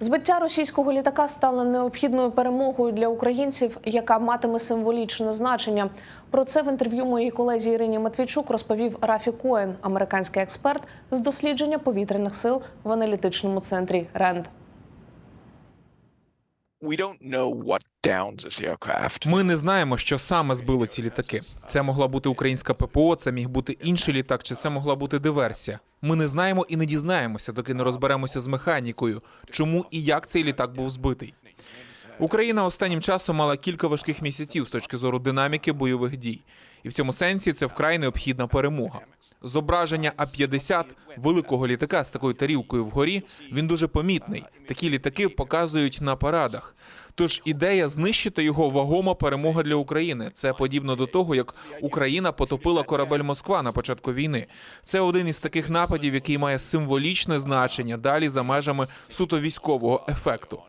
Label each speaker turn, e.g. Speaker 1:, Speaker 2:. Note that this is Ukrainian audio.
Speaker 1: Збиття російського літака стало необхідною перемогою для українців, яка матиме символічне значення. Про це в інтерв'ю моїй колезі Ірині Матвійчук розповів Рафі Коен, американський експерт з дослідження повітряних сил в аналітичному центрі РЕНД.
Speaker 2: Ми не знаємо, що саме збило ці літаки. Це могла бути українська ППО, це міг бути інший літак, чи це могла бути диверсія. Ми не знаємо і не дізнаємося, доки не розберемося з механікою, чому і як цей літак був збитий. Україна останнім часом мала кілька важких місяців з точки зору динаміки бойових дій, і в цьому сенсі це вкрай необхідна перемога. Зображення А-50 великого літака з такою тарілкою вгорі він дуже помітний. Такі літаки показують на парадах. Тож ідея знищити його вагома перемога для України. Це подібно до того, як Україна потопила корабель Москва на початку війни. Це один із таких нападів, який має символічне значення далі за межами суто військового ефекту.